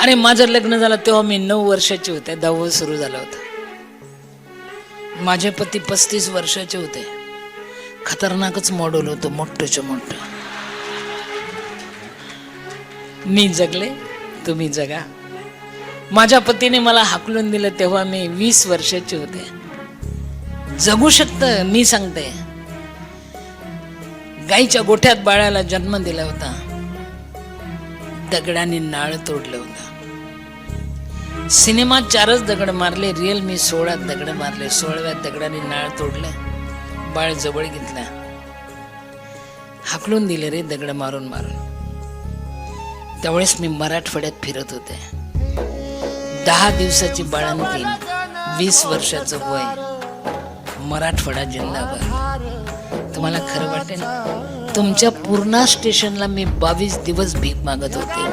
अरे माझं लग्न झालं तेव्हा मी नऊ वर्षाचे होते. दहावं सुरू झालं होतं. माझे पती पस्तीस वर्षाचे होते. खतरनाकच मॉडेल होतं मोठंच्या मोठं. मी जगले तुम्ही जगा. माझ्या पतीने मला हाकलून दिलं तेव्हा मी वीस वर्षाचे होते. जगू शकतं मी सांगते. गाईच्या गोठ्यात बाळाला जन्म दिला होता. दगडाने नाळ तोडलं होतं. सिनेमात चारच दगड मारले रिअल मी सोळा दगड मारले. सोळव्या दगडाने नाळ तोडलं बाळ जवळ घेतला. हाकलून दिले रे दगड मारून मारून. त्यावेळेस मी मराठवाड्यात फिरत होते. दहा दिवसाची बाळंतीन वीस वर्षाचं वय. मराठवाडा जिंदाबाद. तुम्हाला खरं वाटेल तुमच्या पूर्णा स्टेशनला मी बावीस दिवस भीक मागत होते.